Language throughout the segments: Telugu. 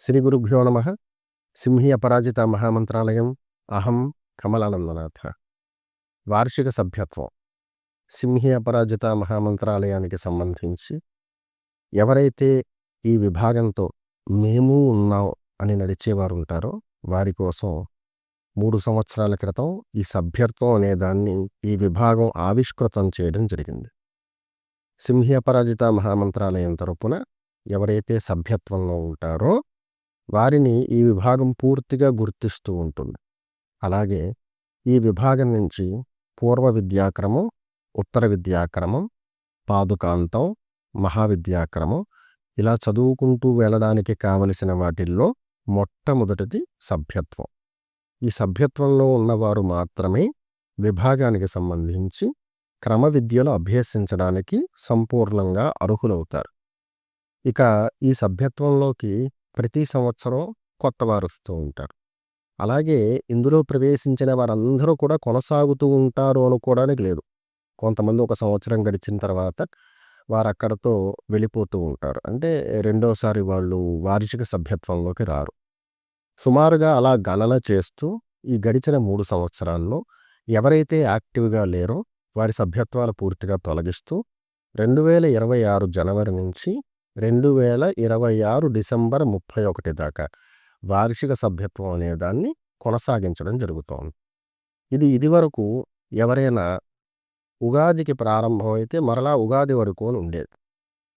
శ్రీ గురుభ్యో నమ. సింహి అపరాజిత మహామంత్రాలయం. అహం కమలానందనాథ. వార్షిక సభ్యత్వం. సింహి అపరాజిత మహామంత్రాలయానికి సంబంధించి ఎవరైతే ఈ విభాగంతో మేము ఉన్నాం అని నడిచేవారు ఉంటారో వారి కోసం మూడు సంవత్సరాల క్రితం ఈ సభ్యత్వం అనే దాన్ని ఈ విభాగం ఆవిష్కృతం చేయడం జరిగింది. సింహి అపరాజిత మహామంత్రాలయం తరపున ఎవరైతే సభ్యత్వంలో ఉంటారో వారిని ఈ విభాగం పూర్తిగా గుర్తిస్తూ ఉంటుంది. అలాగే ఈ విభాగం నుంచి పూర్వ విద్యాక్రమం ఉత్తర విద్యాక్రమం పాదుకాంతం మహావిద్యాక్రమం ఇలా చదువుకుంటూ వెళ్ళడానికి కావలసిన వాటిల్లో మొట్టమొదటిది సభ్యత్వం. ఈ సభ్యత్వంలో ఉన్నవారు మాత్రమే విభాగానికి సంబంధించి క్రమ విద్యలు అభ్యసించడానికి సంపూర్ణంగా అర్హులవుతారు. ఇక ఈ సభ్యత్వంలోకి ప్రతి సంవత్సరం కొత్తవారు వస్తూ ఉంటారు. అలాగే ఇందులో ప్రవేశించిన వారందరూ కూడా కొనసాగుతూ ఉంటారు అనుకోవడానికి లేదు. కొంతమంది ఒక సంవత్సరం గడిచిన తర్వాత వారు అక్కడతో వెళ్ళిపోతూ ఉంటారు. అంటే రెండోసారి వాళ్ళు వార్షిక సభ్యత్వంలోకి రారు. సుమారుగా అలా గణన చేస్తూ ఈ గడిచిన మూడు సంవత్సరాల్లో ఎవరైతే యాక్టివ్గా లేరో వారి సభ్యత్వాలు పూర్తిగా తొలగిస్తూ రెండు వేల ఇరవై ఆరు జనవరి నుంచి రెండు వేల ఇరవై ఆరు డిసెంబర్ ముప్పై ఒకటి దాకా వార్షిక సభ్యత్వం అనే దాన్ని కొనసాగించడం జరుగుతోంది. ఇది ఇదివరకు ఎవరైనా ఉగాదికి ప్రారంభం అయితే మరలా ఉగాది వరకు అని ఉండేది.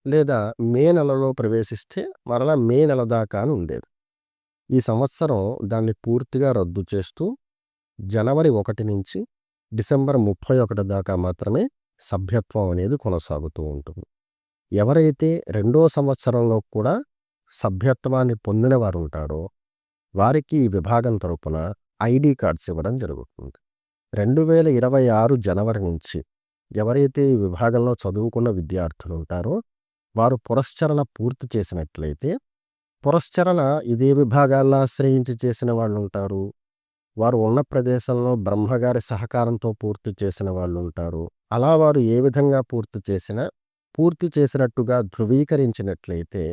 లేదా మే నెలలో ప్రవేశిస్తే మరలా మే నెల దాకా అని ఉండేది. ఈ సంవత్సరం దాన్ని పూర్తిగా రద్దు చేస్తూ జనవరి ఒకటి నుంచి డిసెంబర్ ముప్పై ఒకటి దాకా మాత్రమే సభ్యత్వం అనేది కొనసాగుతూ ఉంటుంది. ఎవరైతే రెండో సంవత్సరంలో కూడా సభ్యత్వాన్ని పొందిన వారు ఉంటారో వారికి ఈ విభాగం తరపున ఐడి కార్డ్స్ ఇవ్వడం జరుగుతుంది. రెండు వేల ఇరవై ఆరు జనవరి నుంచి ఎవరైతే ఈ విభాగంలో చదువుకున్న విద్యార్థులు ఉంటారో వారు పురస్చరణ పూర్తి చేసినట్లయితే పురస్చరణ ఇదే విభాగాల్లో ఆశ్రయించి చేసిన వాళ్ళు ఉంటారు వారు ఉన్న ప్రదేశంలో బ్రహ్మగారి సహకారంతో పూర్తి చేసిన వాళ్ళు ఉంటారు అలా వారు ఏ విధంగా పూర్తి చేసినా పూర్తి చేసినట్టుగా ధృవీకరించినట్లయితే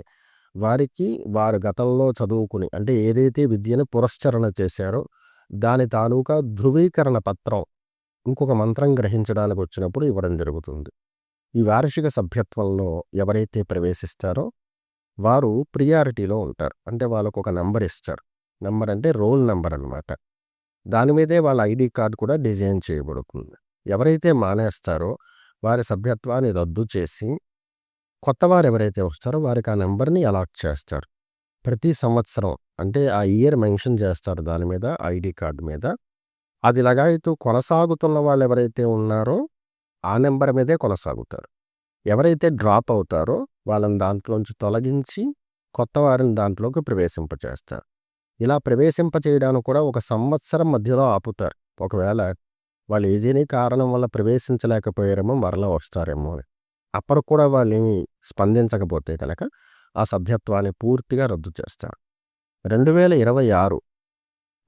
వారికి వారు గతంలో చదువుకుని అంటే ఏదైతే విద్యను పురస్చరణ చేశారో దాని తాలూకా ధృవీకరణ పత్రం ఇంకొక మంత్రం గ్రహించడానికి వచ్చినప్పుడు ఇవ్వడం జరుగుతుంది. ఈ వార్షిక సభ్యత్వంలో ఎవరైతే ప్రవేశిస్తారో వారు ప్రియారిటీలో ఉంటారు. అంటే వాళ్ళకు ఒక నెంబర్ ఇస్తారు. నెంబర్ అంటే రోల్ నెంబర్ అనమాట దాని మీదే వాళ్ళ ఐడి కార్డు కూడా డిజైన్ చేయబడుతుంది. ఎవరైతే మానేస్తారో వారి సభ్యత్వాన్ని రద్దు చేసి కొత్త వారు ఎవరైతే వస్తారో వారికి ఆ నెంబర్ని అలాట్ చేస్తారు. ప్రతి సంవత్సరం అంటే ఆ ఇయర్ మెన్షన్ చేస్తారు దాని మీద ఐడి కార్డు మీద. అది లగాయితూ కొనసాగుతున్న వాళ్ళు ఎవరైతే ఉన్నారో ఆ నెంబర్ మీదే కొనసాగుతారు. ఎవరైతే డ్రాప్ అవుతారో వాళ్ళని దాంట్లోంచి తొలగించి కొత్త వారిని దాంట్లోకి ప్రవేశింపచేస్తారు. ఇలా ప్రవేశింపచేయడానికి కూడా ఒక సంవత్సరం మధ్యలో ఆపుతారు. ఒకవేళ వాళ్ళు ఏదేని కారణం వల్ల ప్రవేశించలేకపోయారేమో మరలా వస్తారేమో అని. అప్పుడు కూడా వాళ్ళని స్పందించకపోతే కనుక ఆ సభ్యత్వాన్ని పూర్తిగా రద్దు చేస్తారు. రెండు వేల ఇరవై ఆరు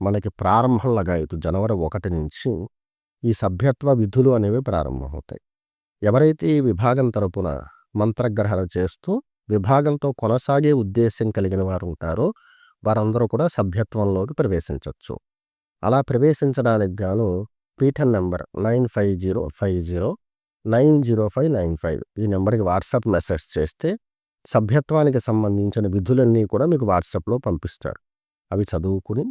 మనకి ప్రారంభం లగాయతు జనవరి ఒకటి నుంచి ఈ సభ్యత్వ విధులు అనేవి ప్రారంభమవుతాయి. ఎవరైతే ఈ విభాగం తరపున మంత్రగ్రహణ చేస్తూ విభాగంతో కొనసాగే ఉద్దేశం కలిగిన వారు ఉంటారో వారందరూ కూడా సభ్యత్వంలోకి ప్రవేశించవచ్చు అలా ప్రవేశించడానికి గాను పీఠన్ number nine five zero five zero nine zero five nine five. ఈ నెంబర్కి వాట్సాప్ మెసేజ్ చేస్తే సభ్యత్వానికి సంబంధించిన విధులన్నీ కూడా మీకు వాట్సాప్లో పంపిస్తారు. అవి చదువుకుని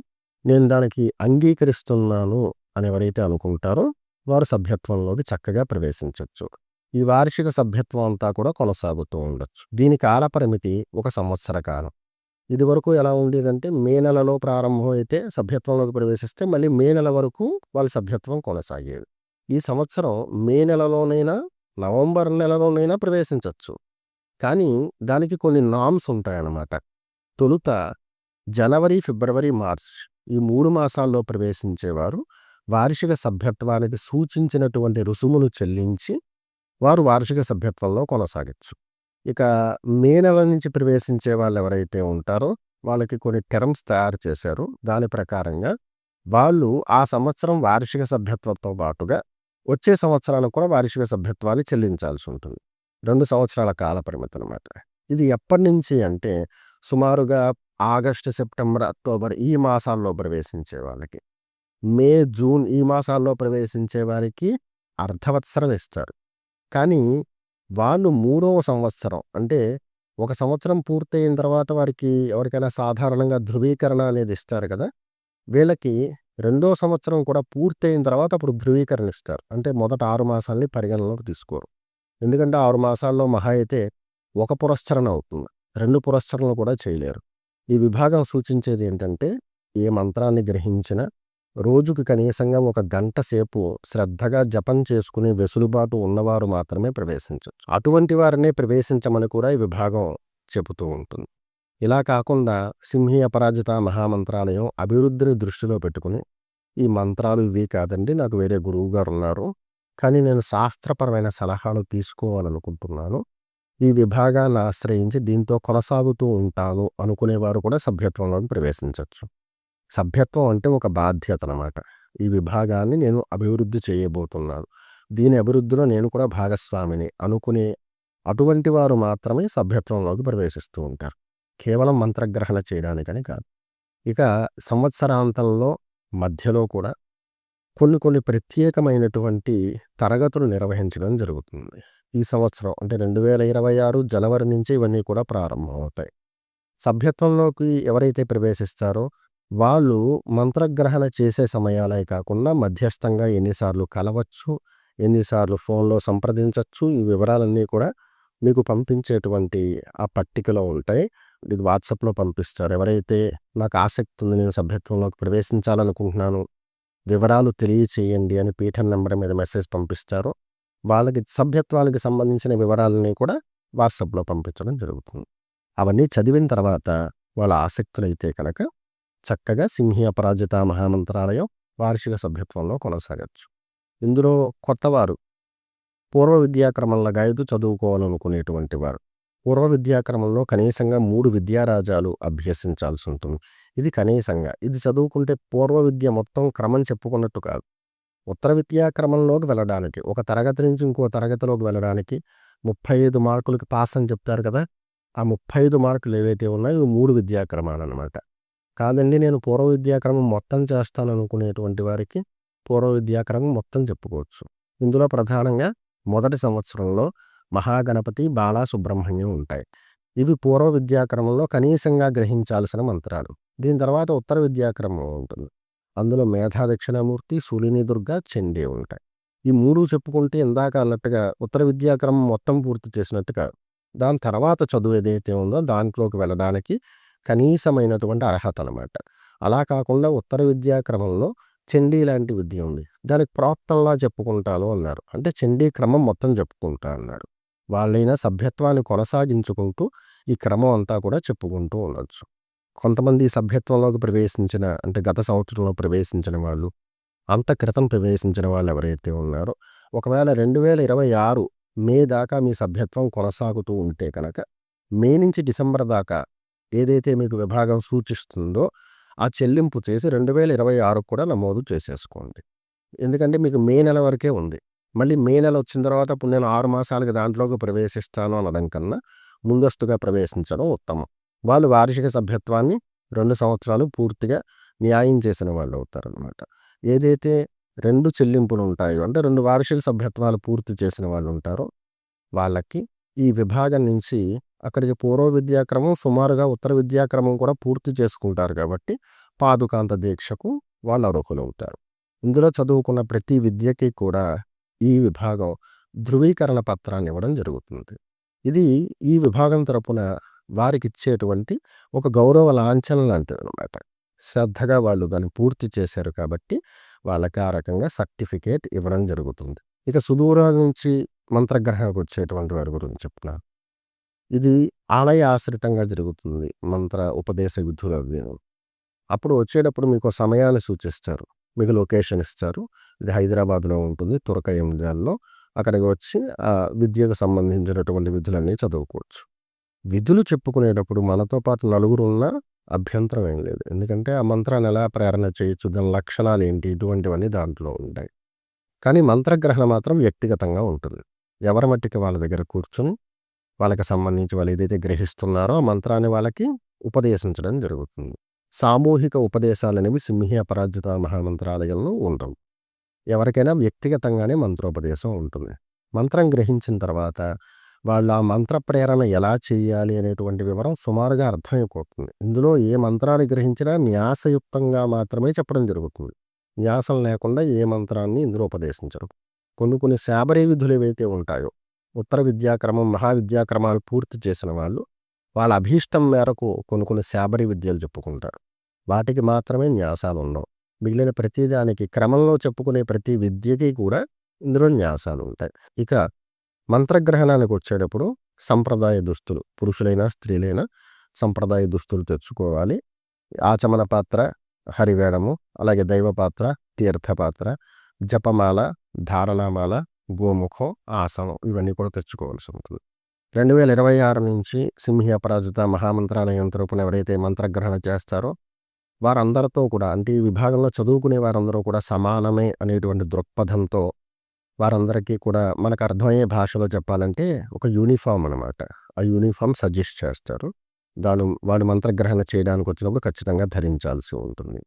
నేను దానికి అంగీకరిస్తున్నాను అని ఎవరైతే అనుకుంటారో వారు సభ్యత్వంలోకి చక్కగా ప్రవేశించవచ్చు ఈ వార్షిక సభ్యత్వం అంతా కూడా కొనసాగుతూ ఉండొచ్చు. దీని కాలపరిమితి ఒక సంవత్సర కాలం. ఇది వరకు ఎలా ఉండేదంటే మే నెలలో ప్రారంభం అయితే సభ్యత్వంలోకి ప్రవేశిస్తే మళ్ళీ మే నెల వరకు వాళ్ళ సభ్యత్వం కొనసాగేది. ఈ సంవత్సరం మే నెలలోనైనా నవంబర్ నెలలోనైనా ప్రవేశించవచ్చు కానీ దానికి కొన్ని నామ్స్ ఉంటాయన్నమాట. తొలుత జనవరి ఫిబ్రవరి మార్చ్ ఈ మూడు మాసాల్లో ప్రవేశించేవారు వార్షిక సభ్యత్వానికి సూచించినటువంటి రుసుములు చెల్లించి వారు వార్షిక సభ్యత్వంలో కొనసాగచ్చు. ఇక మే నెల నుంచి ప్రవేశించే వాళ్ళు ఎవరైతే ఉంటారో వాళ్ళకి కొన్ని టర్మ్స్ తయారు చేశారు. దాని ప్రకారంగా వాళ్ళు ఆ సంవత్సరం వార్షిక సభ్యత్వంతో పాటుగా వచ్చే సంవత్సరానికి కూడా వార్షిక సభ్యత్వాన్ని చెల్లించాల్సి ఉంటుంది. రెండు సంవత్సరాల కాల పరిమితి అనమాట ఇది ఎప్పటి నుంచి అంటే సుమారుగా ఆగస్టు సెప్టెంబర్ అక్టోబర్ ఈ మాసాల్లో ప్రవేశించే వాళ్ళకి. మే జూన్ ఈ మాసాల్లో ప్రవేశించే వారికి అర్ధవత్సరం ఇస్తారు. కానీ వాళ్ళు మూడవ సంవత్సరం. అంటే ఒక సంవత్సరం పూర్తయిన తర్వాత వారికి ఎవరికైనా సాధారణంగా ధృవీకరణ అనేది ఇస్తారు కదా! వీళ్ళకి రెండో సంవత్సరం కూడా పూర్తయిన తర్వాత అప్పుడు ధృవీకరణ ఇస్తారు. అంటే మొదట ఆరు మాసాలని పరిగణనలోకి తీసుకోరు. ఎందుకంటే ఆరు మాసాల్లో మహా అయితే ఒక పురస్చరణ అవుతుంది. రెండు పురస్చరణలు కూడా చేయలేరు. ఈ విభాగం సూచించేది ఏంటంటే ఏ మంత్రాన్ని గ్రహించినా రోజుకి కనీసంగా ఒక గంట సేపు శ్రద్ధగా జపం చేసుకునే వెసులుబాటు ఉన్నవారు మాత్రమే ప్రవేశించవచ్చు అటువంటి వారినే ప్రవేశించమని కూడా ఈ విభాగం చెబుతూ ఉంటుంది. ఇలా కాకుండా సింహి అపరాజిత మహామంత్రాలయం అభివృద్ధిని దృష్టిలో పెట్టుకుని ఈ మంత్రాలు ఇవి కాదండి నాకు వేరే గురువు గారు ఉన్నారు. కానీ నేను శాస్త్రపరమైన సలహాలు తీసుకోవాలనుకుంటున్నాను. ఈ విభాగాన్ని ఆశ్రయించి దీంతో కొనసాగుతూ ఉంటాను అనుకునేవారు కూడా సభ్యత్వంలోకి ప్రవేశించవచ్చు సభ్యత్వం అంటే ఒక బాధ్యత అనమాట ఈ విభాగాన్ని నేను అభివృద్ధి చేయబోతున్నాను. దీని అభివృద్ధిలో నేను కూడా భాగస్వామిని అనుకునే అటువంటి వారు మాత్రమే సభ్యత్వంలోకి ప్రవేశిస్తూ ఉంటారు. కేవలం మంత్రగ్రహణ చేయడానికని కాదు. ఇక సంవత్సరాంతంలో మధ్యలో కూడా కొన్ని కొన్ని ప్రత్యేకమైనటువంటి తరగతులు నిర్వహించడం జరుగుతుంది. ఈ సంవత్సరం అంటే రెండు వేల ఇరవై ఆరు జనవరి నుంచి ఇవన్నీ కూడా ప్రారంభమవుతాయి. సభ్యత్వంలోకి ఎవరైతే ప్రవేశిస్తారో వాళ్ళు మంత్రగ్రహణ చేసే సమయాలే కాకుండా మధ్యస్థంగా ఎన్నిసార్లు కలవచ్చు ఎన్నిసార్లు ఫోన్లో సంప్రదించవచ్చు ఈ వివరాలన్నీ కూడా మీకు పంపించేటువంటి ఆ పట్టికలో ఉంటాయి. ఇది వాట్సాప్లో పంపిస్తారు. ఎవరైతే నాకు ఆసక్తి ఉంది నేను సభ్యత్వంలోకి ప్రవేశించాలనుకుంటున్నాను వివరాలు తెలియచేయండి అని పీఠం నెంబర్ మీద మెసేజ్ పంపిస్తారో. వాళ్ళకి సభ్యత్వాలకు సంబంధించిన వివరాలని కూడా వాట్సాప్లో పంపించడం జరుగుతుంది. అవన్నీ చదివిన తర్వాత వాళ్ళ ఆసక్తులైతే కనుక చక్కగా సింహీ అపరాజిత మహామంత్రాలయం వార్షిక సభ్యత్వంలో కొనసాగచ్చు. ఇందులో కొత్తవారు పూర్వ విద్యాక్రమంలో గాయదు చదువుకోవాలనుకునేటువంటి వారు. పూర్వ విద్యాక్రమంలో కనీసంగా మూడు విద్యారాజాలు అభ్యసించాల్సి ఉంటుంది ఇది కనీసంగా. ఇది చదువుకుంటే పూర్వ విద్య మొత్తం క్రమం చెప్పుకున్నట్టు కాదు. ఉత్తర విద్యాక్రమంలోకి వెళ్ళడానికి ఒక తరగతి నుంచి ఇంకో తరగతిలోకి వెళ్ళడానికి ముప్పై ఐదు మార్కులకి పాస్ అని చెప్తారు కదా! ఆ ముప్పై ఐదు మార్కులు ఏవైతే ఉన్నాయో మూడు విద్యాక్రమాలు అనమాట కాదండి నేను పూర్వ విద్యాక్రమం మొత్తం చేస్తాను అనుకునేటువంటి వారికి పూర్వ విద్యాక్రమం మొత్తం చెప్పుకోవచ్చు. ఇందులో ప్రధానంగా మొదటి సంవత్సరంలో మహాగణపతి బాలా సుబ్రహ్మణ్యం ఉంటాయి. ఇవి పూర్వ విద్యాక్రమంలో కనీసంగా గ్రహించాల్సిన మంత్రాలు. దీని తర్వాత ఉత్తర విద్యాక్రమం ఉంటుంది. అందులో మేధా దక్షిణామూర్తి సూలిని దుర్గ చండీ ఉంటాయి. ఈ మూడు చెప్పుకుంటే ఇందాక అన్నట్టుగా ఉత్తర విద్యాక్రమం మొత్తం పూర్తి చేసినట్టుగా దాని తర్వాత చదువు ఏదైతే ఉందో దాంట్లోకి వెళ్ళడానికి కనీసమైనటువంటి అర్హత అనమాట అలా కాకుండా ఉత్తర విద్యాక్రమంలో చండీ లాంటి విద్య ఉంది. దానికి ప్రాప్తంలా చెప్పుకుంటాను అన్నారు. అంటే చండీ క్రమం మొత్తం చెప్పుకుంటా అన్నారు. వాళ్ళైనా సభ్యత్వాన్ని కొనసాగించుకుంటూ ఈ క్రమం అంతా కూడా చెప్పుకుంటూ ఉండొచ్చు. కొంతమంది సభ్యత్వంలోకి ప్రవేశించిన అంటే గత సంవత్సరంలో ప్రవేశించిన వాళ్ళు అంత క్రితం ప్రవేశించిన వాళ్ళు ఎవరైతే ఉన్నారో ఒకవేళ రెండు వేల ఇరవై ఆరు మే దాకా మీ సభ్యత్వం కొనసాగుతూ ఉంటే కనుక మే నుంచి డిసెంబర్ దాకా ఏదైతే మీకు విభాగం సూచిస్తుందో ఆ చెల్లింపు చేసి రెండు వేల ఇరవై ఆరు కూడా నమోదు చేసేసుకోండి. ఎందుకంటే మీకు మే నెల వరకే ఉంది. మళ్ళీ మే నెల వచ్చిన తర్వాత ఇప్పుడు నేను ఆరు మాసాలకి దాంట్లోకి ప్రవేశిస్తాను అనడం కన్నా ముందస్తుగా ప్రవేశించడం ఉత్తమం. వాళ్ళు వార్షిక సభ్యత్వాన్ని రెండు సంవత్సరాలు పూర్తిగా న్యాయం చేసిన వాళ్ళు అవుతారనమాట ఏదైతే రెండు చెల్లింపులు ఉంటాయో అంటే రెండు వార్షిక సభ్యత్వాలు పూర్తి చేసిన వాళ్ళు ఉంటారో వాళ్ళకి ఈ విభాగం నుంచి అక్కడికి పూర్వ విద్యాక్రమం సుమారుగా ఉత్తర విద్యాక్రమం కూడా పూర్తి చేసుకుంటారు కాబట్టి పాదుకాంత దీక్షకు వాళ్ళు అర్హులవుతారు. ఇందులో చదువుకున్న ప్రతి విద్యకి కూడా ఈ విభాగం ధృవీకరణ పత్రాన్ని ఇవ్వడం జరుగుతుంది. ఇది ఈ విభాగం తరపున వారికి ఇచ్చేటువంటి ఒక గౌరవ లాంఛనం లాంటిది అనమాట శ్రద్ధగా వాళ్ళు దాన్ని పూర్తి చేశారు కాబట్టి వాళ్ళకి ఆ రకంగా సర్టిఫికేట్ ఇవ్వడం జరుగుతుంది. ఇక సుదూరం నుంచి మంత్రగ్రహణకు వచ్చేటువంటి వారి గురించి చెప్తున్నాను ఇది ఆలయ ఆశ్రితంగా జరుగుతుంది మంత్ర ఉపదేశ విధులు అప్పుడు వచ్చేటప్పుడు మీకు సమయాన్ని సూచిస్తారు. మీకు లొకేషన్ ఇస్తారు. ఇది హైదరాబాద్లో ఉంటుంది. తురకయం జిల్లాలో. అక్కడికి వచ్చి ఆ విద్యకు సంబంధించినటువంటి విధులన్నీ చదువుకోవచ్చు. విధులు చెప్పుకునేటప్పుడు మనతో పాటు నలుగురు ఉన్న అభ్యంతరం ఏం లేదు. ఎందుకంటే ఆ మంత్రాన్ని ఎలా ప్రేరణ చేయొచ్చు? దాని లక్షణాలు ఏంటి? ఇటువంటివన్నీ దాంట్లో ఉంటాయి. కానీ మంత్రగ్రహణ మాత్రం వ్యక్తిగతంగా ఉంటుంది. ఎవరి మట్టికి వాళ్ళ దగ్గర కూర్చొని వాళ్ళకి సంబంధించి వాళ్ళు ఏదైతే గ్రహిస్తున్నారో ఆ మంత్రాన్ని వాళ్ళకి ఉపదేశించడం జరుగుతుంది. సామూహిక ఉపదేశాలు అనేవి సింహి అపరాజిత మహామంత్రాలయంలో ఉండవు. ఎవరికైనా వ్యక్తిగతంగానే మంత్రోపదేశం ఉంటుంది. మంత్రం గ్రహించిన తర్వాత వాళ్ళు ఆ మంత్ర ప్రేరణ ఎలా చేయాలి అనేటువంటి వివరం సుమారుగా అర్థమైపోతుంది. ఇందులో ఏ మంత్రాన్ని గ్రహించినా న్యాసయుక్తంగా మాత్రమే చెప్పడం జరుగుతుంది. న్యాసం లేకుండా ఏ మంత్రాన్ని ఇందులో ఉపదేశించరు. కొన్ని కొన్ని శాబరీ విధులు ఏవైతే ఉంటాయో ఉత్తర విద్యాక్రమం మహావిద్యాక్రమాలు పూర్తి చేసిన వాళ్ళు వాళ్ళ అభీష్టం మేరకు కొన్ని కొన్ని శాబరి విద్యలు చెప్పుకుంటారు. వాటికి మాత్రమే న్యాసాలు ఉండవు. మిగిలిన ప్రతిదానికి క్రమంలో చెప్పుకునే ప్రతి విద్యకి కూడా ఇందులో న్యాసాలు ఉంటాయి. ఇక మంత్రగ్రహణానికి వచ్చేటప్పుడు సంప్రదాయ దుస్తులు పురుషులైనా స్త్రీలైనా సంప్రదాయ దుస్తులు తెచ్చుకోవాలి. ఆచమన పాత్ర హరివేడము అలాగే దైవ పాత్ర తీర్థ పాత్ర జపమాల ధారణామాల గోముఖం ఆసనం ఇవన్నీ కూడా తెచ్చుకోవాల్సి ఉంటుంది రెండు వేల ఇరవై ఆరు నుంచి సింహి అపరాజిత మహామంత్రాలయం తరపున ఎవరైతే మంత్రగ్రహణ చేస్తారో వారందరితో కూడా అంటే ఈ విభాగంలో చదువుకునే వారందరూ కూడా సమానమే అనేటువంటి దృక్పథంతో వారందరికీ కూడా మనకు అర్థమయ్యే భాషలో చెప్పాలంటే ఒక యూనిఫామ్ అనమాట ఆ యూనిఫామ్ సజెస్ట్ చేస్తారు. దాని వాడు మంత్రగ్రహణ చేయడానికి వచ్చినప్పుడు ఖచ్చితంగా ధరించాల్సి ఉంటుంది.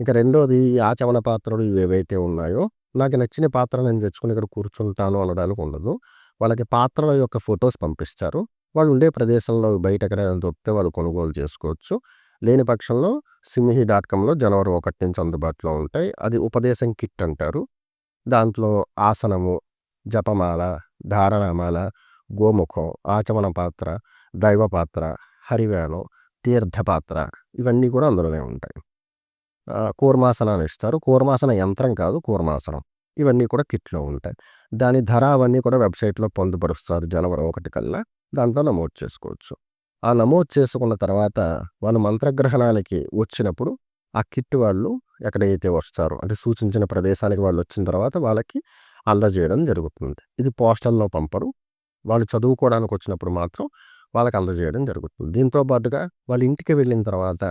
ఇక రెండోది ఈ ఆచమన పాత్రలు ఇవి ఏవైతే ఉన్నాయో నాకు నచ్చిన పాత్ర నేను తెచ్చుకుని ఇక్కడ కూర్చుంటాను అనడానికి ఉండదు. వాళ్ళకి పాత్రల యొక్క ఫొటోస్ పంపిస్తారు. వాళ్ళు ఉండే ప్రదేశంలో బయట ఎక్కడైనా దొరికితే వాళ్ళు కొనుగోలు చేసుకోవచ్చు. లేని పక్షంలో సింహి డాట్ కామ్లో జనవరి ఒకటి నుంచి అందుబాటులో ఉంటాయి. అది ఉపదేశం కిట్ అంటారు. దాంట్లో ఆసనము జపమాల ధారణమాల గోముఖం ఆచమన పాత్ర దైవ పాత్ర హరివేణం తీర్థ పాత్ర ఇవన్నీ కూడా అందులోనే ఉంటాయి. కూర్మాసనాన్ని ఇస్తారు. కూర్మాసన యంత్రం కాదు కూర్మాసనం. ఇవన్నీ కూడా కిట్లో ఉంటాయి. దాని ధర అవన్నీ కూడా వెబ్సైట్లో పొందుపరుస్తారు జనవరి ఒకటి కల్లా. దాంట్లో నమోదు చేసుకోవచ్చు. ఆ నమోదు చేసుకున్న తర్వాత వాళ్ళు మంత్రగ్రహణానికి వచ్చినప్పుడు ఆ కిట్ వాళ్ళు ఎక్కడైతే వస్తారో అంటే సూచించిన ప్రదేశానికి వాళ్ళు వచ్చిన తర్వాత వాళ్ళకి అందజేయడం జరుగుతుంది. ఇది పోస్టల్లో పంపరు. వాళ్ళు చదువుకోవడానికి వచ్చినప్పుడు మాత్రం వాళ్ళకి అందజేయడం జరుగుతుంది. దీంతో పాటుగా వాళ్ళ ఇంటికి వెళ్ళిన తర్వాత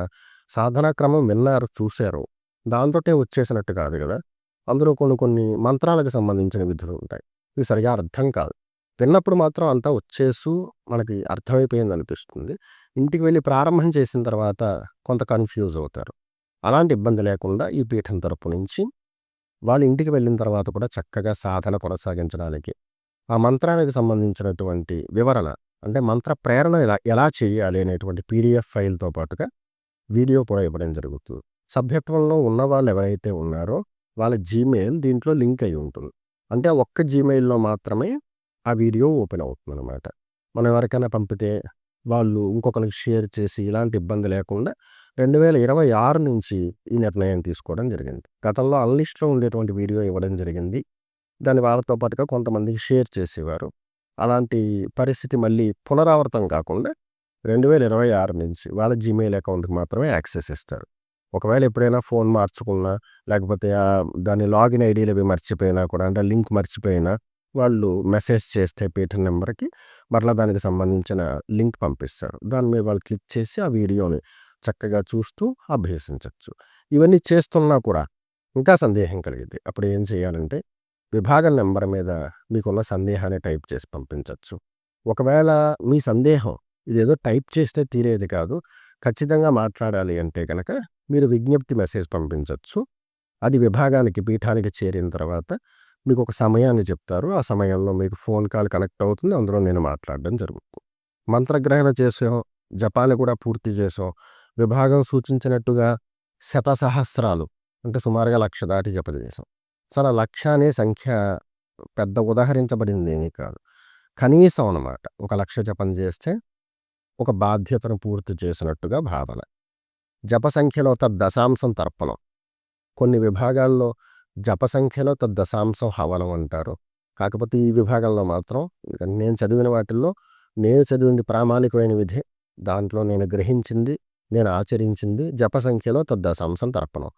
సాధనాక్రమం విన్నారు చూశారు. దాంతోటే వచ్చేసినట్టు కాదు కదా. అందులో కొన్ని కొన్ని మంత్రాలకు సంబంధించిన విధులు ఉంటాయి. ఇవి సరిగా అర్థం కాదు. విన్నప్పుడు మాత్రం అంతా వచ్చేసు మనకి అర్థమైపోయింది అనిపిస్తుంది. ఇంటికి వెళ్ళి ప్రారంభం చేసిన తర్వాత కొంత కన్ఫ్యూజ్ అవుతారు. అలాంటి ఇబ్బంది లేకుండా ఈ పీఠం తరపు నుంచి వాళ్ళ ఇంటికి వెళ్ళిన తర్వాత కూడా చక్కగా సాధన కొనసాగించడానికి ఆ మంత్రానికి సంబంధించినటువంటి వివరణ అంటే మంత్ర ప్రేరణ ఎలా ఎలా చేయాలి అనేటువంటి పీడిఎఫ్ ఫైల్తో పాటుగా వీడియో కూడా ఇవ్వడం జరుగుతుంది. సభ్యత్వంలో ఉన్న వాళ్ళు ఎవరైతే ఉన్నారో వాళ్ళ జీమెయిల్ దీంట్లో లింక్ అయి ఉంటుంది. అంటే ఒక్క జీమెయిల్లో మాత్రమే ఆ వీడియో ఓపెన్ అవుతుంది అనమాట మనం ఎవరికైనా పంపితే వాళ్ళు ఇంకొకరికి షేర్ చేసి ఇలాంటి ఇబ్బంది లేకుండా రెండు వేల ఇరవై ఆరు నుంచి ఈ నిర్ణయం తీసుకోవడం జరిగింది. గతంలో అన్లిస్ట్లో ఉండేటువంటి వీడియో ఇవ్వడం జరిగింది. దాని వాళ్ళతో పాటుగా కొంతమందికి షేర్ చేసేవారు. అలాంటి పరిస్థితి మళ్ళీ పునరావృతం కాకుండా రెండు వేల ఇరవై ఆరు నుంచి వాళ్ళ జీమెయిల్ అకౌంట్కి మాత్రమే యాక్సెస్ ఇస్తారు. ఒకవేళ ఎప్పుడైనా ఫోన్ మార్చుకున్నా లేకపోతే దాని లాగిన్ ఐడీలు అవి మర్చిపోయినా కూడా అంటే లింక్ మర్చిపోయినా వాళ్ళు మెసేజ్ చేస్తే పీఠం నెంబర్కి మరలా దానికి సంబంధించిన లింక్ పంపిస్తారు. దాని మీద వాళ్ళు క్లిక్ చేసి ఆ వీడియోని చక్కగా చూస్తూ అభ్యసించవచ్చు ఇవన్నీ చేస్తున్నా కూడా ఇంకా సందేహం కలిగింది అప్పుడు ఏం చేయాలంటే విభాగం నెంబర్ మీద మీకున్న సందేహాన్ని టైప్ చేసి పంపించవచ్చు ఒకవేళ మీ సందేహం ఇదేదో టైప్ చేస్తే తీరేది కాదు. ఖచ్చితంగా మాట్లాడాలి అంటే కనుక మీరు విజ్ఞప్తి మెసేజ్ పంపించవచ్చు అది విభాగానికి పీఠానికి చేరిన తర్వాత మీకు ఒక సమయాన్ని చెప్తారు. ఆ సమయంలో మీకు ఫోన్ కాల్ కనెక్ట్ అవుతుంది. అందులో నేను మాట్లాడడం జరుగుతుంది. మంత్రగ్రహణ చేసాం. జపాన్ని కూడా పూర్తి చేసాం. విభాగం సూచించినట్టుగా శతసహస్రాలు అంటే సుమారుగా లక్ష దాటి జపచేసాం చాలా లక్ష అనే సంఖ్య పెద్ద ఉదాహరించబడింది ఏమీ కాదు. కనీసం అన్నమాట. ఒక లక్ష జపం చేస్తే ఒక బాధ్యతను పూర్తి చేసినట్టుగా భావన. జప సంఖ్యలో దశాంశం తర్పణం. కొన్ని విభాగాల్లో జప సంఖ్యలో దశాంశం హవనం అంటారు. కాకపోతే ఈ విభాగంలో మాత్రం నేను చదివిన వాటిల్లో నేను చదివింది ప్రామాణికమైన విధే. దాంట్లో నేను గ్రహించింది నేను ఆచరించింది జపసంఖ్యలో తద్దశాంశం దశాంశం తర్పణం.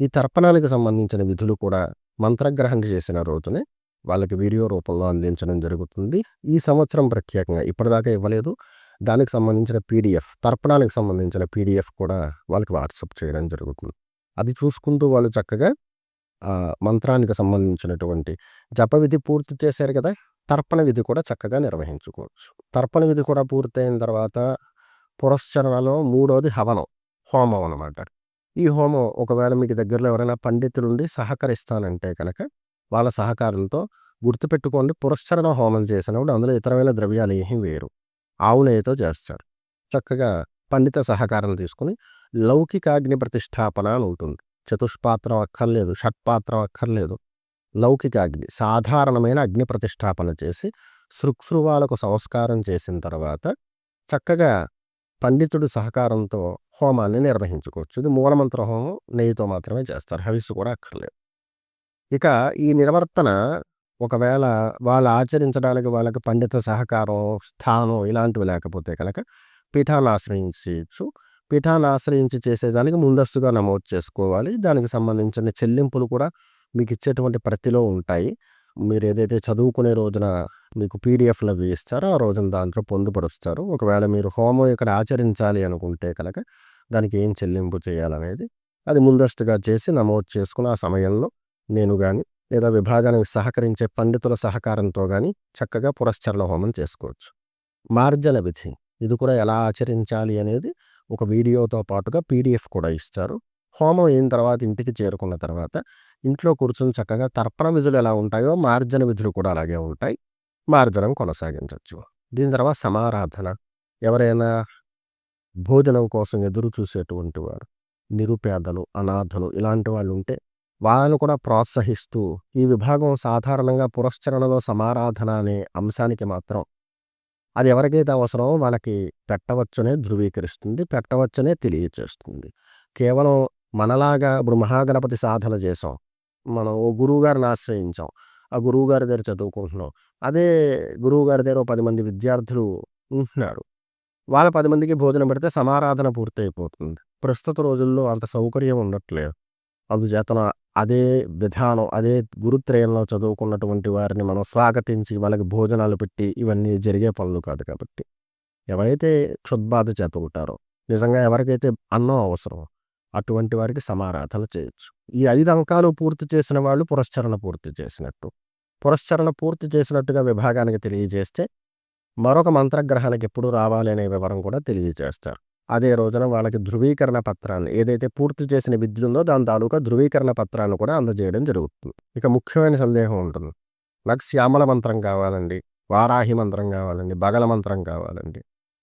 ఈ తర్పణానికి సంబంధించిన విధులు కూడా మంత్రగ్రహణ చేసిన రోజునే వాళ్ళకి వీడియో రూపంలో అందించడం జరుగుతుంది. ఈ సంవత్సరం ప్రత్యేకంగా ఇప్పటిదాకా ఇవ్వలేదు. దానికి సంబంధించిన పీడిఎఫ్ తర్పణానికి సంబంధించిన పీడిఎఫ్ కూడా వాళ్ళకి వాట్సప్ చేయడం జరుగుతుంది. అది చూసుకుంటూ వాళ్ళు చక్కగా మంత్రానికి సంబంధించినటువంటి జప విధి పూర్తి చేశారు కదా తర్పణ విధి కూడా చక్కగా నిర్వహించుకోవచ్చు. తర్పణ విధి కూడా పూర్తయిన తర్వాత పురస్చరణలో మూడోది హవనం హోమం అనమాట ఈ హోమం ఒకవేళ మీకు దగ్గరలో ఎవరైనా పండితులుండి సహకరిస్తానంటే కనుక వాళ్ళ సహకారంతో గుర్తుపెట్టుకోండి పురస్చరణ హోమం చేసినప్పుడు అందులో ఇతరమైన ద్రవ్యాలు ఏమీ వేరు. ఆవు నెయ్యితో చేస్తారు. చక్కగా పండిత సహకారం తీసుకుని లౌకికాగ్ని ప్రతిష్టాపన అని ఉంటుంది. చతుష్పాత్రం అక్కర్లేదు షట్పాత్రం అక్కర్లేదు. లౌకికాగ్ని సాధారణమైన అగ్ని ప్రతిష్టాపన చేసి శృక్సృవాలకు సంస్కారం చేసిన తర్వాత చక్కగా పండితుడి సహకారంతో హోమాన్ని నిర్వహించుకోవచ్చు. ఇది మూలమంత్ర హోమం నెయ్యితో మాత్రమే చేస్తారు. హవిస్సు కూడా అక్కర్లేదు. ఇక ఈ నిర్వర్తన ఒకవేళ వాళ్ళు ఆచరించడానికి వాళ్ళకి పండిత సహకారం స్థానం ఇలాంటివి లేకపోతే కనుక పీఠాన్ని ఆశ్రయించవచ్చు. పీఠాన్ని ఆశ్రయించి చేసేదానికి ముందస్తుగా నమోదు చేసుకోవాలి. దానికి సంబంధించిన చెల్లింపులు కూడా మీకు ఇచ్చేటువంటి ప్రతిలో ఉంటాయి. మీరు ఏదైతే చదువుకునే రోజున మీకు పీడిఎఫ్లు అవి ఇస్తారో ఆ రోజున దాంట్లో పొందుపరుస్తారు. ఒకవేళ మీరు హోమం ఇక్కడ ఆచరించాలి అనుకుంటే కనుక దానికి ఏం చెల్లింపు చేయాలనేది అది ముందస్తుగా చేసి నమోదు చేసుకుని ఆ సమయంలో నేను కానీ లేదా విభాగానికి సహకరించే పండితుల సహకారంతో కానీ చక్కగా పురస్చరణ హోమం చేసుకోవచ్చు. మార్జన విధి. ఇది కూడా ఎలా ఆచరించాలి అనేది ఒక వీడియోతో పాటుగా పీడిఎఫ్ కూడా ఇస్తారు. హోమం అయిన తర్వాత ఇంటికి చేరుకున్న తర్వాత ఇంట్లో కూర్చుని చక్కగా తర్పణ విధులు ఎలా ఉంటాయో మార్జన విధులు కూడా అలాగే ఉంటాయి. మార్జనం కొనసాగించవచ్చు. దీని తర్వాత సమారాధన. ఎవరైనా భోజనం కోసం ఎదురు చూసేటువంటి వారు నిరుపేదలు అనాథలు ఇలాంటి వాళ్ళు ఉంటే వాళ్ళను కూడా ప్రోత్సహిస్తూ ఈ విభాగం సాధారణంగా పురస్చరణలో సమారాధన అనే అంశానికి మాత్రం అది ఎవరికైతే అవసరమో వాళ్ళకి పెట్టవచ్చనే ధృవీకరిస్తుంది పెట్టవచ్చనే తెలియచేస్తుంది. కేవలం మనలాగా ఇప్పుడు మహాగణపతి సాధన చేసాం మనం ఓ గురువుగారిని ఆశ్రయించాం ఆ గురువుగారి దగ్గర చదువుకుంటున్నాం అదే గురువుగారి దగ్గర పది మంది విద్యార్థులు ఉంటున్నారు. వాళ్ళ పది మందికి భోజనం పెడితే సమారాధన పూర్తయిపోతుంది. ప్రస్తుత రోజుల్లో అంత సౌకర్యం ఉండట్లేదు. అందుచేతన అదే విధానం అదే గురుత్రయంలో చదువుకున్నటువంటి వారిని మనం స్వాగతించి వాళ్ళకి భోజనాలు పెట్టి ఇవన్నీ జరిగే పనులు కాదు కాబట్టి. ఎవరైతే క్షుద్బాధ చేత ఉంటారో నిజంగా ఎవరికైతే అన్నం అవసరం అటువంటి వారికి సమారాధన చేయొచ్చు. ఈ ఐదు అంకాలు పూర్తి చేసిన వాళ్ళు పురస్చరణ పూర్తి చేసినట్టు. పురస్చరణ పూర్తి చేసినట్టుగా విభాగానికి తెలియజేస్తే మరొక మంత్రగ్రహానికి ఎప్పుడు రావాలి అనే వివరం కూడా తెలియజేస్తారు. అదే రోజున వాళ్ళకి ధృవీకరణ పత్రాన్ని ఏదైతే పూర్తి చేసిన విద్య ఉందో దాని తాలూకా ధృవీకరణ పత్రాన్ని కూడా అందజేయడం జరుగుతుంది. ఇక ముఖ్యమైన సందేహం ఉంటుంది. నాకు శ్యామల మంత్రం కావాలండి వారాహి మంత్రం కావాలండి బగల మంత్రం కావాలండి.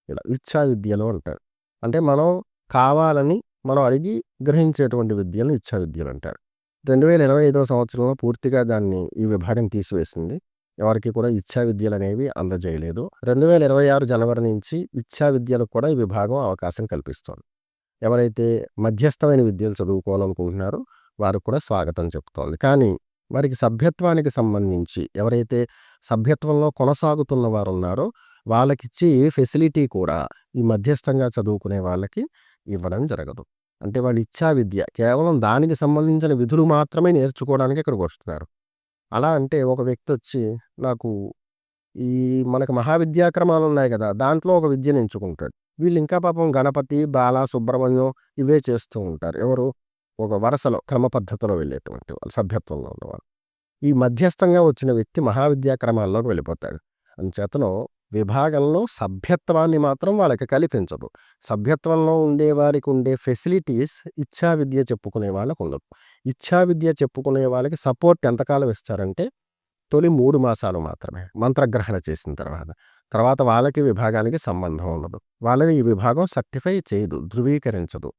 ఇలా ఇచ్చా విద్యలో అంటారు. అంటే మనం కావాలని మనం అడిగి గ్రహించేటువంటి విద్యను ఇచ్చా విద్యలు అంటారు. రెండు వేల ఇరవై ఐదవ సంవత్సరంలో పూర్తిగా దాన్ని ఈ విభాగం తీసివేసింది. ఎవరికి కూడా ఇచ్చా విద్యలు అనేవి అందజేయలేదు. రెండు వేల ఇరవై ఆరు జనవరి నుంచి ఇచ్చా విద్యలకు కూడా ఈ విభాగం అవకాశం కల్పిస్తోంది. ఎవరైతే మధ్యస్థమైన విద్యలు చదువుకోవాలనుకుంటున్నారో వారికి కూడా స్వాగతం చెప్తోంది. కానీ వారికి సభ్యత్వానికి సంబంధించి ఎవరైతే సభ్యత్వంలో కొనసాగుతున్న వారు ఉన్నారో వాళ్ళకిచ్చి ఫెసిలిటీ కూడా ఈ మధ్యస్థంగా చదువుకునే వాళ్ళకి ఇవ్వడం జరగదు. అంటే వాళ్ళు ఇచ్చా విద్య కేవలం దానికి సంబంధించిన విధులు మాత్రమే నేర్చుకోవడానికి ఇక్కడికి వస్తున్నారు. అలా అంటే ఒక వ్యక్తి వచ్చి నాకు ఈ మనకు మహావిద్యాక్రమాలు ఉన్నాయి కదా దాంట్లో ఒక విద్యను ఎంచుకుంటాడు వీళ్ళు ఇంకా పాపం గణపతి బాల సుబ్రహ్మణ్యం ఇవే చేస్తూ ఉంటారు. ఎవరు? ఒక వరుసలో క్రమ పద్ధతిలో వెళ్ళేటువంటి వాళ్ళు సభ్యత్వంలో ఉన్నవాళ్ళు. ఈ మధ్యస్థంగా వచ్చిన వ్యక్తి మహావిద్యాక్రమాల్లోకి వెళ్ళిపోతాడు. అంచేతను విభాగంలో సభ్యత్వాన్ని మాత్రం వాళ్ళకి కల్పించదు. సభ్యత్వంలో ఉండే వారికి ఉండే ఫెసిలిటీస్ ఇచ్చా విద్య చెప్పుకునే వాళ్ళకు ఉండదు. ఇచ్చా విద్య చెప్పుకునే వాళ్ళకి సపోర్ట్ ఎంతకాలం ఇస్తారంటే తొలి మూడు మాసాలు మాత్రమే మంత్రగ్రహణ చేసిన తర్వాత. తర్వాత వాళ్ళకి విభాగానికి సంబంధం ఉండదు. వాళ్ళని ఈ విభాగం సర్టిఫై చేయదు ధృవీకరించదు.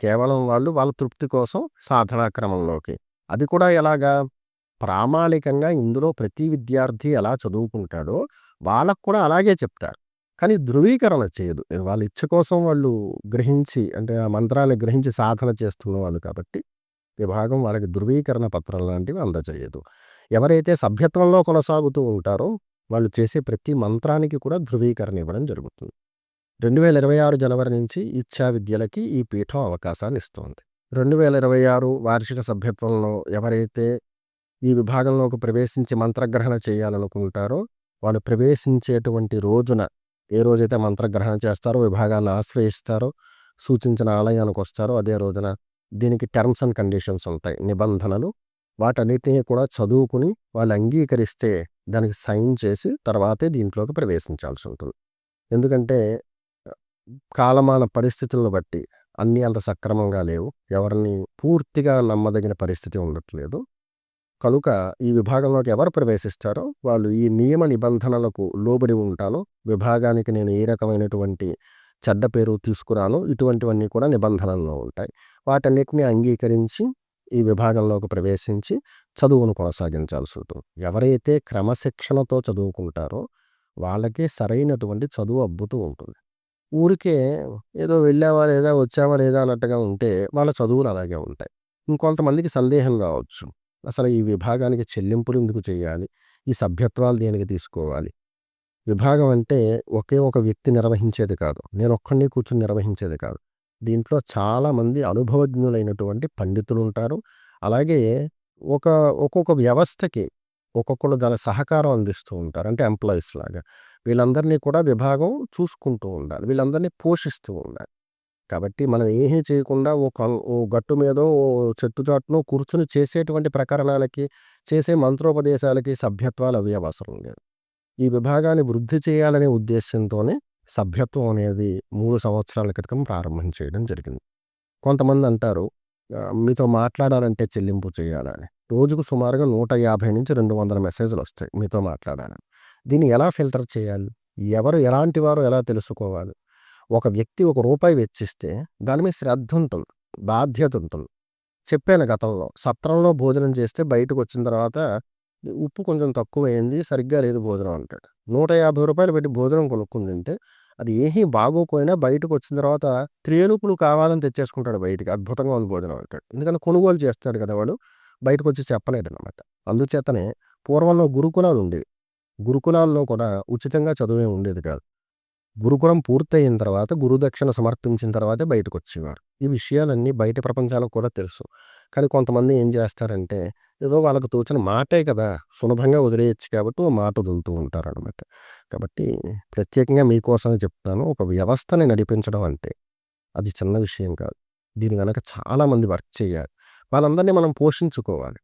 కేవలం వాళ్ళు వాళ్ళ తృప్తి కోసం సాధనా క్రమంలోకి. అది కూడా ఎలాగా? ప్రామాణికంగా ఇందులో ప్రతి విద్యార్థి ఎలా చదువుకుంటాడో వాళ్ళకు కూడా అలాగే చెప్తారు. కానీ ధృవీకరణ చేయదు. వాళ్ళ ఇచ్చ కోసం వాళ్ళు గ్రహించి అంటే ఆ మంత్రాన్ని గ్రహించి సాధన చేస్తున్న వాళ్ళు కాబట్టి విభాగం వాళ్ళకి ధృవీకరణ పత్రం లాంటివి అందజేయదు. ఎవరైతే సభ్యత్వంలో కొనసాగుతూ ఉంటారో వాళ్ళు చేసే ప్రతి మంత్రానికి కూడా ధృవీకరణ ఇవ్వడం జరుగుతుంది. రెండు వేల ఇరవై ఆరు జనవరి నుంచి ఇచ్చా విద్యలకి ఈ పీఠం అవకాశాన్ని ఇస్తుంది. రెండు వేల ఇరవై ఆరు వార్షిక సభ్యత్వంలో ఎవరైతే ఈ విభాగంలోకి ప్రవేశించి మంత్రగ్రహణ చేయాలనుకుంటారో వాళ్ళు ప్రవేశించేటువంటి రోజున ఏ రోజైతే మంత్రగ్రహణ చేస్తారో విభాగాన్ని ఆశ్రయిస్తారో సూచించిన ఆలయానికి వస్తారో అదే రోజున దీనికి టర్మ్స్ అండ్ కండిషన్స్ ఉంటాయి. నిబంధనలు వాటన్నిటినీ కూడా చదువుకుని వాళ్ళు అంగీకరిస్తే దానికి సైన్ చేసి తర్వాతే దీంట్లోకి ప్రవేశించాల్సి ఉంటుంది. ఎందుకంటే కాలమాన పరిస్థితులను బట్టి అన్నీ అంత సక్రమంగా లేవు. ఎవరిని పూర్తిగా నమ్మదగిన పరిస్థితి ఉండట్లేదు. కనుక ఈ విభాగంలోకి ఎవరు ప్రవేశిస్తారో వాళ్ళు ఈ నియమ నిబంధనలకు లోబడి ఉంటాను. విభాగానికి నేను ఏ రకమైనటువంటి చెడ్డ పేరు తీసుకురాను. ఇటువంటివన్నీ కూడా నిబంధనల్లో ఉంటాయి. వాటన్నిటిని అంగీకరించి ఈ విభాగంలోకి ప్రవేశించి చదువును కొనసాగించాల్సి ఉంటుంది. ఎవరైతే క్రమశిక్షణతో చదువుకుంటారో వాళ్ళకే సరైనటువంటి చదువు అబ్బుతూ ఉంటుంది. ఊరికే ఏదో వెళ్ళావా లేదా వచ్చావా లేదా అన్నట్టుగా ఉంటే వాళ్ళ చదువులు అలాగే ఉంటాయి. ఇంకొంతమందికి సందేహం రావచ్చు. అసలు ఈ విభాగానికి చెల్లింపులు ఎందుకు చేయాలి? ఈ సభ్యత్వాలు దేనికి తీసుకోవాలి? విభాగం అంటే ఒకే ఒక వ్యక్తి నిర్వహించేది కాదు. నేను ఒక్కడిని కూర్చొని నిర్వహించేది కాదు. దీంట్లో చాలామంది అనుభవజ్ఞులైనటువంటి పండితులు ఉంటారు. అలాగే ఒక ఒక్కొక్క వ్యవస్థకి ఒక్కొక్కరు దాని సహకారం అందిస్తూ ఉంటారు. అంటే ఎంప్లాయీస్ లాగా. వీళ్ళందరినీ కూడా విభాగం చూసుకుంటూ ఉండాలి. వీళ్ళందరినీ పోషిస్తూ ఉండాలి. కాబట్టి మనం ఏమీ చేయకుండా ఒక ఓ గట్టు మీద ఓ చెట్టు చాటును కూర్చుని చేసేటువంటి ప్రకరణాలకి చేసే మంత్రోపదేశాలకి సభ్యత్వాలు అవి అవసరం లేదు. ఈ విభాగాన్ని వృద్ధి చేయాలనే ఉద్దేశంతోనే సభ్యత్వం అనేది మూడు సంవత్సరాల క్రితం ప్రారంభం చేయడం జరిగింది. కొంతమంది అంటారు మీతో మాట్లాడాలంటే చెల్లింపు చేయాలని. రోజుకు సుమారుగా నూట యాభై నుంచి రెండు వందల మెసేజ్లు వస్తాయి మీతో మాట్లాడాలని. దీన్ని ఎలా ఫిల్టర్ చేయాలి? ఎవరు ఎలాంటి వారు ఎలా తెలుసుకోవాలి? ఒక వ్యక్తి ఒక రూపాయి వెచ్చిస్తే దాని మీద శ్రద్ధ ఉంటుంది బాధ్యత ఉంటుంది చెప్పాను గతంలో సత్రంలో భోజనం చేస్తే బయటకు వచ్చిన తర్వాత ఉప్పు కొంచెం తక్కువైంది సరిగ్గా లేదు భోజనం అంటాడు. నూట యాభై రూపాయలు పెట్టి భోజనం కొనుక్కుని తింటే అది ఏమీ బాగోకపోయినా బయటకు వచ్చిన తర్వాత త్రేలుపులు కావాలని తెచ్చేసుకుంటాడు బయటికి అద్భుతంగా ఉంది భోజనం అంటాడు. ఎందుకంటే కొనుగోలు చేస్తున్నాడు కదా వాడు బయటకు వచ్చి చెప్పలేడు అనమాట అందుచేతనే పూర్వంలో గురుకులాలు ఉండేవి. గురుకులాల్లో కూడా ఉచితంగా చదువే ఉండేది కాదు. గురుకులం పూర్తయిన తర్వాత గురుదక్షిణ సమర్పించిన తర్వాతే బయటకు వచ్చేవారు ఈ విషయాలన్నీ బయట ప్రపంచాలకు కూడా తెలుసు. కానీ కొంతమంది ఏం చేస్తారంటే ఏదో వాళ్ళకు తోచిన మాటే కదా సులభంగా వదిలేయచ్చు కాబట్టి ఓ మాట వదులుతూ ఉంటారు అనమాట కాబట్టి ప్రత్యేకంగా మీకోసమే చెప్తాను. ఒక వ్యవస్థని నడిపించడం అంటే అది చిన్న విషయం కాదు. దీని కనుక చాలామంది వర్క్ చేయాలి. వాళ్ళందరినీ మనం పోషించుకోవాలి.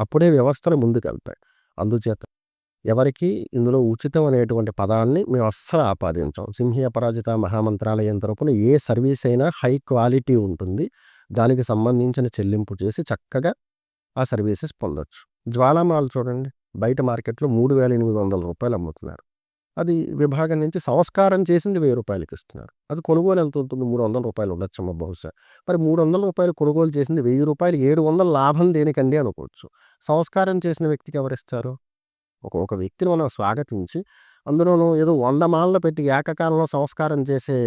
అప్పుడే వ్యవస్థలు ముందుకెళ్తాయి. అందుచేత ఎవరికి ఇందులో ఉచితం అనేటువంటి పదాన్ని మేము అస్సలు ఆపాదించాం. సింహీ అపరాజిత మహామంత్రాలయం తరపున ఏ సర్వీస్ అయినా హై క్వాలిటీ ఉంటుంది. దానికి సంబంధించిన చెల్లింపు చేసి చక్కగా ఆ సర్వీసెస్ పొందొచ్చు. జ్వాలామాలు చూడండి. బయట మార్కెట్లో మూడు వేల ఎనిమిది వందల రూపాయలు అమ్ముతున్నారు. అది విభాగం నుంచి సంస్కారం చేసింది వెయ్యి రూపాయలకి ఇస్తున్నారు. అది కొనుగోలు ఎంత ఉంటుంది? మూడు వందల రూపాయలు ఉండొచ్చమ్మ బహుశా. మరి మూడు వందల రూపాయలు కొనుగోలు చేసింది వెయ్యి రూపాయలు ఏడు వందల లాభం దేనికండి అనుకోవచ్చు. సంస్కారం చేసిన వ్యక్తికి ఎవరిస్తారు? ఒక ఒక వ్యక్తిని మనం స్వాగతించి అందులోనూ ఏదో వంద మాలలు పెట్టి ఏకకాలంలో సంస్కారం చేసే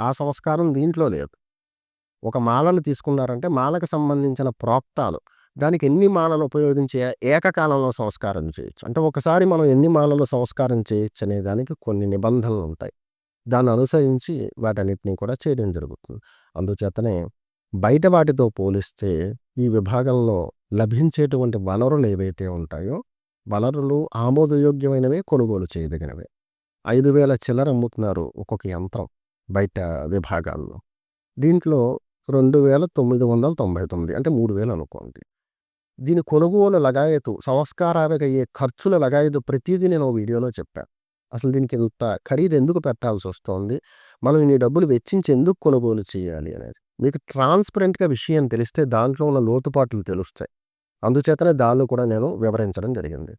ఆ సంస్కారం దీంట్లో లేదు. ఒక మాలను తీసుకున్నారంటే మాలకు సంబంధించిన ప్రోక్తాలు. దానికి ఎన్ని మాలలు ఉపయోగించి ఏకకాలంలో సంస్కారం చేయొచ్చు? అంటే ఒకసారి మనం ఎన్ని మాలలు సంస్కారం చేయొచ్చు అనే దానికి కొన్ని నిబంధనలు ఉంటాయి. దాన్ని అనుసరించి వాటన్నిటిని కూడా చేయడం జరుగుతుంది. అందుచేతనే బయట వాటితో పోలిస్తే ఈ విభాగంలో లభించేటువంటి వనరులు ఏవైతే ఉంటాయో వనరులు ఆమోదయోగ్యమైనవే కొనుగోలు చేయదగినవే. ఐదు వేల చిల్లర అమ్ముతున్నారు ఒక్కొక్క యంత్రం బయట విభాగాల్లో. దీంట్లో రెండు వేల తొమ్మిది వందల తొంభై తొమ్మిది అంటే మూడు వేలు అనుకోండి. దీని కొనుగోలు లగాయతు సంస్కారాలకు అయ్యే ఖర్చుల లగాయతు ప్రతిదీ నేను వీడియోలో చెప్పాను అసలు దీనికి ఇంత ఖరీదు ఎందుకు పెట్టాల్సి వస్తుంది? మనం ఇన్ని డబ్బులు వెచ్చించి ఎందుకు కొనుగోలు చేయాలి అనేది. మీకు ట్రాన్స్పరెంట్గా విషయం తెలిస్తే దాంట్లో ఉన్న లోతుపాట్లు తెలుస్తాయి. అందుచేతనే దానిలో కూడా నేను వివరించడం జరిగింది.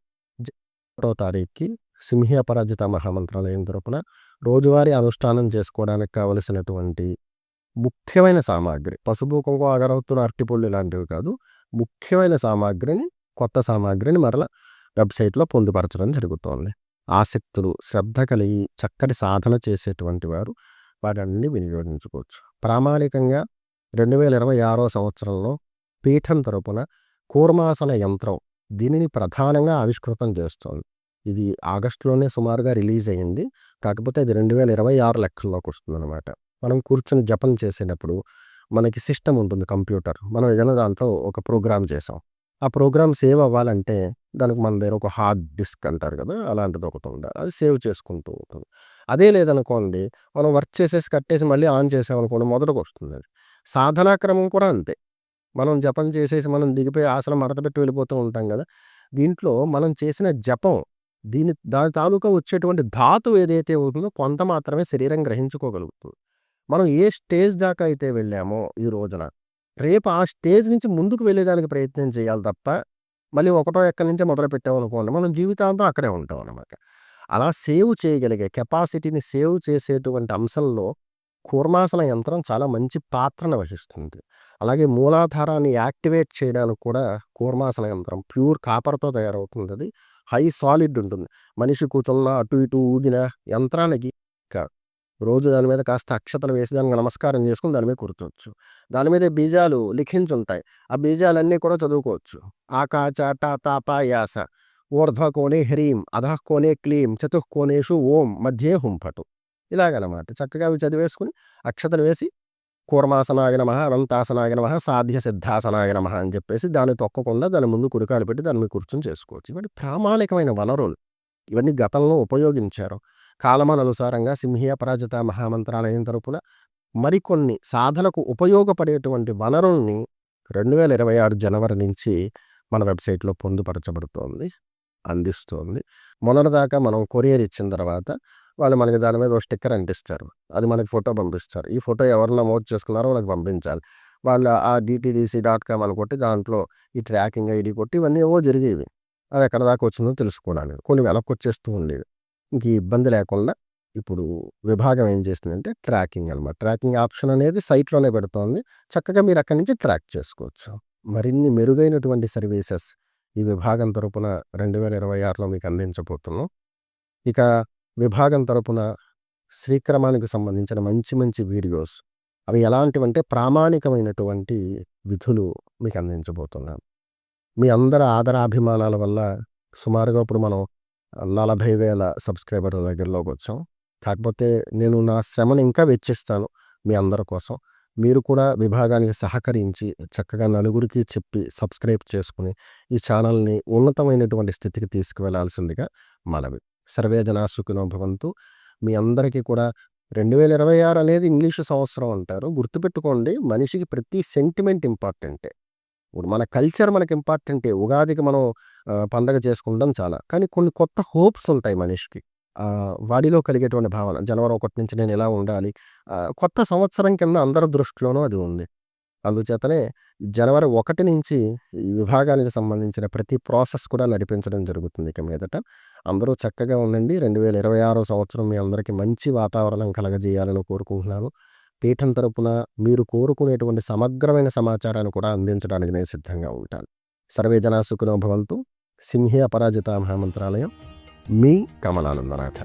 ఒకటో తారీఖుకి సింహపరాజిత మహామంత్రాలయం తరపున రోజువారీ అనుష్ఠానం చేసుకోవడానికి కావలసినటువంటి ముఖ్యమైన సామాగ్రి పసుపు కుంకుమ అగరవత్తులు అరటిపళ్ళు ఇలాంటివి కాదు ముఖ్యమైన సామాగ్రిని కొత్త సామాగ్రిని మరల వెబ్సైట్లో పొందుపరచడం జరుగుతోంది. ఆసక్తులు శ్రద్ధ కలిగి చక్కటి సాధన చేసేటువంటి వారు వాటన్ని వినియోగించుకోవచ్చు. ప్రామాణికంగా రెండు వేల ఇరవై ఆరో సంవత్సరంలో పీఠం తరపున కూర్మాసన యంత్రం దీనిని ప్రధానంగా ఆవిష్కృతం చేస్తోంది. ఇది ఆగస్టులోనే సుమారుగా రిలీజ్ అయ్యింది. కాకపోతే అది రెండు వేల ఇరవై ఆరు లెక్కల్లోకి వస్తుంది అనమాట మనం కూర్చొని జపం చేసేటప్పుడు మనకి సిస్టమ్ ఉంటుంది కంప్యూటర్. మనం ఏదైనా దాంతో ఒక ప్రోగ్రామ్ చేసాం. ఆ ప్రోగ్రామ్ సేవ్ అవ్వాలంటే దానికి మన దగ్గర ఒక హార్డ్ డిస్క్ అంటారు కదా అలాంటిది ఒకటి ఉండాలి. అది సేవ్ చేసుకుంటూ ఉంటుంది. అదే లేదనుకోండి మనం వర్క్ చేసేసి కట్టేసి మళ్ళీ ఆన్ చేసామనుకోండి మొదటకు వస్తుంది అది. సాధనా క్రమం కూడా అంతే. మనం జపం చేసేసి మనం దిగిపోయి ఆసనం మడతపెట్టి వెళ్ళిపోతూ ఉంటాం కదా! దీంట్లో మనం చేసిన జపం దీని దాని తాలూకా వచ్చేటువంటి ధాతు ఏదైతే ఉంటుందో కొంత మాత్రమే శరీరం గ్రహించుకోగలుగుతుంది. మనం ఏ స్టేజ్ దాకా అయితే వెళ్ళామో ఈ రోజున రేపు ఆ స్టేజ్ నుంచి ముందుకు వెళ్ళేదానికి ప్రయత్నం చేయాలి తప్ప మళ్ళీ ఒకటో ఎక్కడి నుంచే మొదలు పెట్టామనుకోండి మనం జీవితాంతం అక్కడే ఉంటాం అనమాట అలా సేవ్ చేయగలిగే కెపాసిటీని సేవ్ చేసేటువంటి అంశంలో కూర్మాసన యంత్రం చాలా మంచి పాత్రను వహిస్తుంది. అలాగే మూలాధారాన్ని యాక్టివేట్ చేయడానికి కూడా కూర్మాసన యంత్రం ప్యూర్ కాపర్తో తయారవుతుంది. అది హై సాలిడ్ ఉంటుంది. మనిషి కూర్చున్న అటు ఇటు ఊదిన యంత్రానికి కాదు రోజు దాని మీద కాస్త అక్షతలు వేసి దానికి నమస్కారం చేసుకుని దాని మీద కూర్చోవచ్చు. దాని మీద బీజాలు లిఖించుంటాయి. ఆ బీజాలన్నీ కూడా చదువుకోవచ్చు. ఆకాచ టా తాప యాస ఊర్ధ్వ కోణే హ్రీం అధః కోణే క్లీం చతుః కోణేషు ఓం మధ్యే హుంఫటు. ఇలాగనమాట. చక్కగా అవి చదివేసుకుని అక్షతలు వేసి కూర్మాసనాయ నమ అనంతాసనాయ నమ సాధ్య సిద్ధాసనాయ నమ అని చెప్పేసి దాన్ని తొక్కకుండా దాని ముందు కుడికాలు పెట్టి దాని మీద కూర్చొని చేసుకోవచ్చు. ఇవన్నీ ప్రామాణికమైన వనరులు. ఇవన్నీ గతంలో ఉపయోగించారు. కాలమానుసారంగా సింహీయ పరాజిత మహామంత్రాలయం తరపున మరికొన్ని సాధనకు ఉపయోగపడేటువంటి వనరుల్ని రెండు వేల ఇరవై ఆరు జనవరి నుంచి మన వెబ్సైట్లో పొందుపరచబడుతోంది. అందిస్తోంది. మొన్నటిదాకా మనం కొరియర్ ఇచ్చిన తర్వాత వాళ్ళు మనకి దాని మీద ఒక స్టిక్కర్ అంటిస్తారు. అది మనకి ఫోటో పంపిస్తారు. ఈ ఫోటో ఎవరు నమోదు చేసుకున్నారో వాళ్ళకి పంపించాలి. వాళ్ళు ఆ డిటీడీసీ డాట్ కామ్ అని కొట్టి దాంట్లో ఈ ట్రాకింగ్ ఐడి కొట్టి ఇవన్నీ ఏవో జరిగేవి. అది ఎక్కడ దాకా వచ్చిందో తెలుసుకోవడానికి. కొన్ని వెనక్కి వచ్చేస్తూ ఉండేవి. ఇంక ఇబ్బంది లేకుండా ఇప్పుడు విభాగం ఏం చేసిందంటే ట్రాకింగ్ అనమాట ట్రాకింగ్ ఆప్షన్ అనేది సైట్లోనే పెడుతోంది. చక్కగా మీరు అక్కడి నుంచి ట్రాక్ చేసుకోవచ్చు. మరిన్ని మెరుగైనటువంటి సర్వీసెస్ ఈ విభాగం తరపున రెండు వేల ఇరవై ఆరులో మీకు అందించబోతున్నాం. ఇక విభాగం తరపున శ్రీక్రమానికి సంబంధించిన మంచి మంచి వీడియోస్ అవి ఎలాంటివంటే ప్రామాణికమైనటువంటి విధులు మీకు అందించబోతున్నాను మీ అందరి ఆదరాభిమానాల వల్ల సుమారుగా ఇప్పుడు మనం నలభై వేల సబ్స్క్రైబర్ల దగ్గరలోకి వచ్చాం. కాకపోతే నేను నా శ్రమను ఇంకా వెచ్చిస్తాను మీ అందరి కోసం. మీరు కూడా విభాగానికి సహకరించి చక్కగా నలుగురికి చెప్పి సబ్స్క్రైబ్ చేసుకుని ఈ ఛానల్ని ఉన్నతమైనటువంటి స్థితికి తీసుకువెళ్ళాల్సిందిగా మనవి. సర్వే జనా భవంతు. మీ అందరికీ కూడా రెండు వేల ఇరవై ఆరు అనేది ఇంగ్లీషు సంవత్సరం అంటారు. గుర్తుపెట్టుకోండి మనిషికి ప్రతి సెంటిమెంట్ ఇంపార్టెంటే. ఇప్పుడు మన కల్చర్ మనకి ఇంపార్టెంటే. ఉగాదికి మనం పండగ చేసుకుంటాం చాలా. కానీ కొన్ని కొత్త హోప్స్ ఉంటాయి మనిషికి. వాడిలో కలిగేటువంటి భావన. జనవరి ఒకటి నుంచి నేను ఎలా ఉండాలి. కొత్త సంవత్సరం కింద అందరి దృష్టిలోనూ అది ఉంది. అందుచేతనే జనవరి ఒకటి నుంచి ఈ విభాగానికి సంబంధించిన ప్రతి ప్రాసెస్ కూడా నడిపించడం జరుగుతుంది ఇక మీదట. అందరూ చక్కగా ఉండండి. రెండు వేల ఇరవై ఆరో సంవత్సరం మీ అందరికీ మంచి వాతావరణం కలగజేయాలని కోరుకుంటున్నాను. పీఠం తరపున మీరు కోరుకునేటువంటి సమగ్రమైన సమాచారాన్ని కూడా అందించడానికి నేను సిద్ధంగా ఉంటాను. సర్వే జనా సుఖినో భవంతు. సింహే అపరాజిత మహామంత్రాలయం మీ కమలానందనాథ